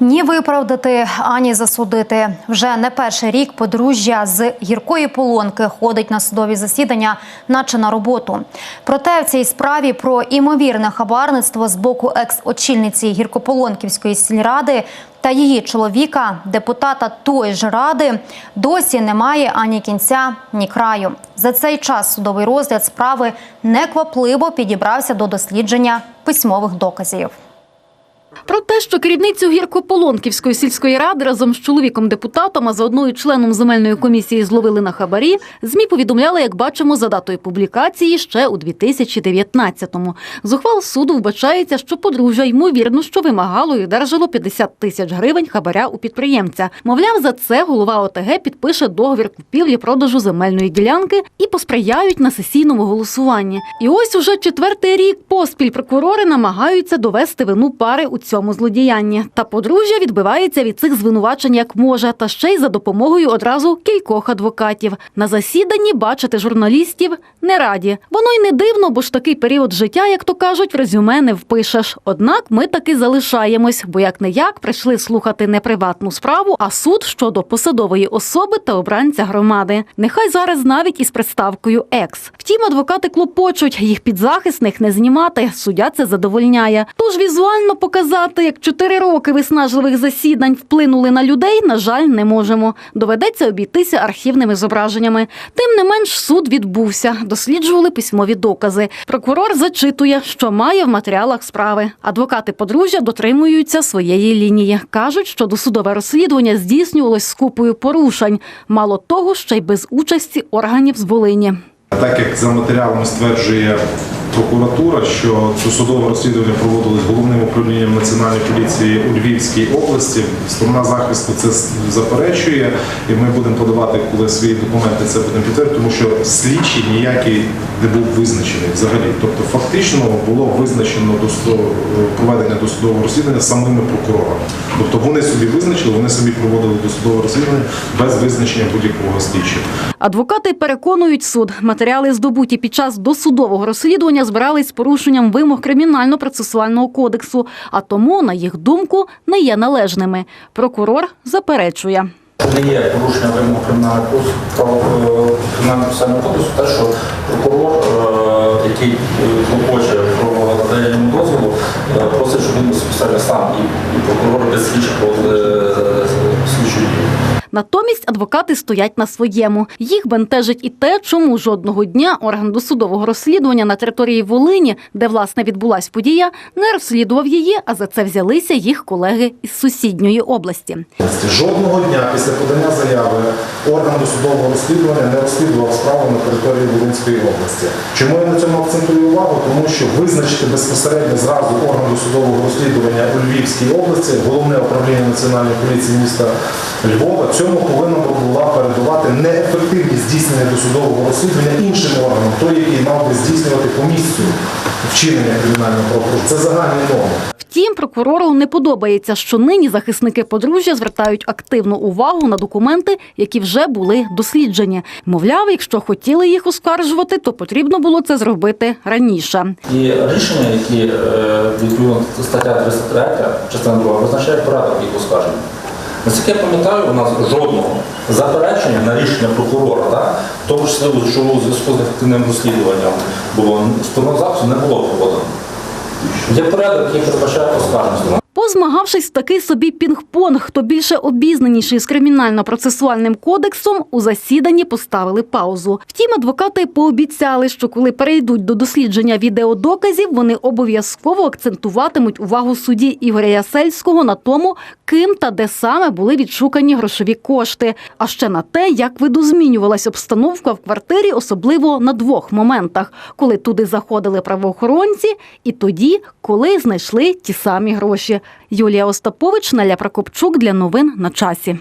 Ні виправдати, ані засудити. Вже не перший рік подружжя з гіркої полонки ходить на судові засідання, наче на роботу. Проте в цій справі про імовірне хабарництво з боку екс-очільниці гіркополонківської сільради та її чоловіка, депутата тої ж ради, досі немає ані кінця, ні краю. За цей час судовий розгляд справи неквапливо підібрався до дослідження письмових доказів. Про те, що керівницю гіркополонківської сільської ради разом з чоловіком депутатом, а заодно і членом земельної комісії зловили на хабарі, змі повідомляли, як бачимо, за датою публікації ще у 2019-му. З ухвал суду вбачається, що подружжя ймовірно, що вимагало і одержало 50 тисяч гривень хабаря у підприємця. Мовляв, за це голова ОТГ підпише договір купівлі-продажу земельної ділянки і посприяють на сесійному голосуванні. І ось уже четвертий рік поспіль прокурори намагаються довести вину пари у цьому злодіянні. Та подружжя відбивається від цих звинувачень як може, та ще й за допомогою одразу кількох адвокатів. На засіданні бачити журналістів не раді. Воно й не дивно, бо ж такий період життя, як то кажуть, в резюме не впишеш. Однак ми таки залишаємось, бо як не як прийшли слухати не приватну справу, а суд щодо посадової особи та обранця громади. Нехай зараз навіть із приставкою екс. Втім, адвокати клопочуть їх підзахисних не знімати. Суддя це задовольняє. Тож візуально показати, як чотири роки виснажливих засідань вплинули на людей, на жаль, не можемо. Доведеться обійтися архівними зображеннями. Тим не менш, суд відбувся. Досліджували письмові докази. Прокурор зачитує, що має в матеріалах справи. Адвокати подружжя дотримуються своєї лінії. кажуть, що досудове розслідування здійснювалось з купою порушень. Мало того, ще й без участі органів з Волині. Так як за матеріалами стверджує прокуратура, що судове розслідування проводилось головним управлінням національної поліції у Львівській області, сторона захисту це заперечує, і ми будемо подавати, коли свої документи це будемо підтвердити, тому що слідчі ніякий не був визначений взагалі. Тобто, фактично було визначено досудове проведення досудового розслідування самими прокурорами. Тобто вони собі визначили, вони собі проводили досудове розслідування без визначення будь-якого слідчого. Адвокати переконують суд, матеріали здобуті під час досудового розслідування збирались з порушенням вимог кримінально-процесуального кодексу, а тому, на їх думку, не є належними. Прокурор заперечує. Не є порушення вимог кримінального кодексу, е, те, що прокурор, е, який е, клопоче про надання йому дозволу, е, просить, щоб він безпосередньо сам і прокурор без слідчих дію. Натомість адвокати стоять на своєму. Їх бентежить і те, чому жодного дня орган досудового розслідування на території Волині, де власне відбулась подія, не розслідував її, а за це взялися їх колеги із сусідньої області. Жодного дня після подання заяви орган досудового розслідування не розслідував справу на території Волинської області. Чому я на цьому акцентую увагу? Тому що визначити безпосередньо зразу орган досудового розслідування у Львівській області, головне управління національної поліції міста Львова, цьому повинна була передувати неефективність здійснення досудового розслідування іншим органам, той, який мав би здійснювати по місцю вчинення кримінального правопорушення. Це загальні норми. Втім, прокурору не подобається, що нині захисники подружжя звертають активну увагу на документи, які вже були досліджені. Мовляв, якщо хотіли їх оскаржувати, то потрібно було це зробити раніше. І рішення, які е, відповідно стаття 303, частина 2, визначає порядок їх оскарження. Наскільки я пам'ятаю, у нас жодного заперечення на рішення прокурора, так, в тому числі, що у зв'язку з ефективним розслідуванням було сторона захисту не було проводено. Є порядок, який передбачає оскарження. Позмагавшись в такий собі пінг-понг, хто більше обізнаніший з кримінально-процесуальним кодексом, у засіданні поставили паузу. Втім, адвокати пообіцяли, що коли перейдуть до дослідження відеодоказів, вони обов'язково акцентуватимуть увагу судді Ігоря Ясельського на тому, ким та де саме були відшукані грошові кошти, а ще на те, як видозмінювалась обстановка в квартирі, особливо на двох моментах, коли туди заходили правоохоронці, і тоді, коли знайшли ті самі гроші. Юлія Остапович, Наля Прокопчук для новин на часі.